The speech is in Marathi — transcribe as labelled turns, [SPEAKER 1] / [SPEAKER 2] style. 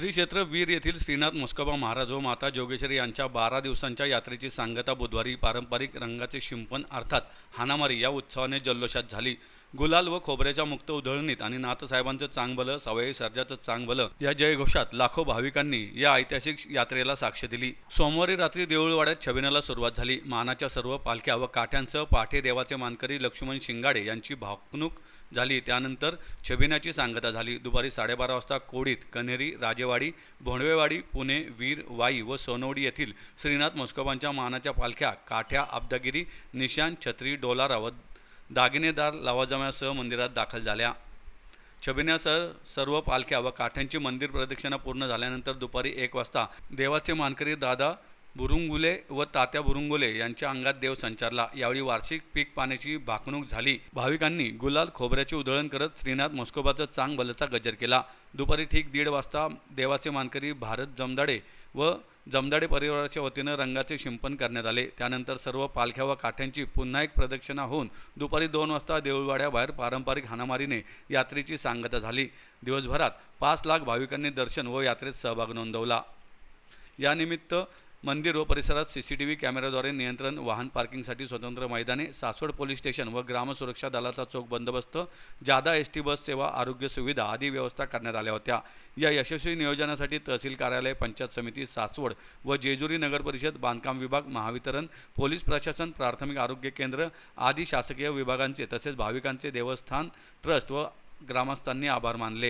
[SPEAKER 1] श्री क्षेत्र वीर येथील श्रीनाथ मुस्कबा महाराज व माता जोगेश्वरी यांच्या बारा दिवसांच्या यात्रेची सांगता बुधवारी पारंपरिक रंगाचे शिंपण अर्थात हानामारी या उत्सवाने जल्लोषात झाली. गुलाल व खोबऱ्याच्या मुक्त उधळणीत आणि नाथसाहेबांचं चांगभलं सवयी सर्जाचं चांगभलं या जयघोषात लाखो भाविकांनी या ऐतिहासिक यात्रेला साक्ष दिली. सोमवारी रात्री देऊळवाड्यात छबिनाला सुरुवात झाली. मानाच्या सर्व पालख्या व काठ्यांसह पाठे देवाचे मानकरी लक्ष्मण शिंगाडे यांची भावणूक झाली. त्यानंतर छबिनाची सांगता झाली. दुपारी साडेबारा वाजता कोडीत कन्हेरी राजेवाडी भोंडवेवाडी पुणे वीर वाई व सोनवडी येथील श्रीनाथ मोस्कोबांच्या मानाच्या पालख्या काठ्या आब्दागिरी निशान छत्री डोलारा व दागिनेदार लवाजम्यासह मंदिरात दाखल झाल्या. छबिन्यासह सर्व पालख्या व काठ्यांची मंदिर प्रदक्षिणा पूर्ण झाल्यानंतर दुपारी एक वाजता देवाचे मानकरी दादा बुरुंगुले व तात्या बुरुंगुले यांच्या अंगात देव संचारला. यावेळी वार्षिक पीक पाण्याची भाकणूक झाली. भाविकांनी गुलाल खोबऱ्याची उधळण करत श्रीनाथ मोस्कोबाचा चांग बलचा गजर केला. दुपारी ठीक दीड वाजता देवाचे मानकरी भारत जमदाडे व जमदाडे परिवाराच्या वतीनं रंगाचे शिंपण करण्यात आले. त्यानंतर सर्व पालख्या व काठ्यांची पुन्हा एक प्रदक्षिणा होऊन दुपारी दोन वाजता देऊळवाड्याबाहेर पारंपरिक हाणामारीने यात्रेची सांगता झाली. दिवसभरात पाच लाख भाविकांनी दर्शन व यात्रेत सहभाग नोंदवला. यानिमित्त मंदिर व परिसरात सी सी टी व्ही कॅमेऱ्याद्वारे नियंत्रण वाहन पार्किंगसाठी स्वतंत्र मैदाने सासवड पोलीस स्टेशन व ग्रामसुरक्षा दलाचा चोख बंदोबस्त जादा एस टी बस सेवा आरोग्य सुविधा आदी व्यवस्था करण्यात आल्या होत्या. या यशस्वी नियोजनासाठी तहसील कार्यालय पंचायत समिती सासवड व जेजुरी नगर परिषद बांधकाम विभाग महावितरण पोलीस प्रशासन प्राथमिक आरोग्य केंद्र आदी शासकीय विभागांचे तसेच भाविकांचे देवस्थान ट्रस्ट व ग्रामस्थांनी आभार मानले.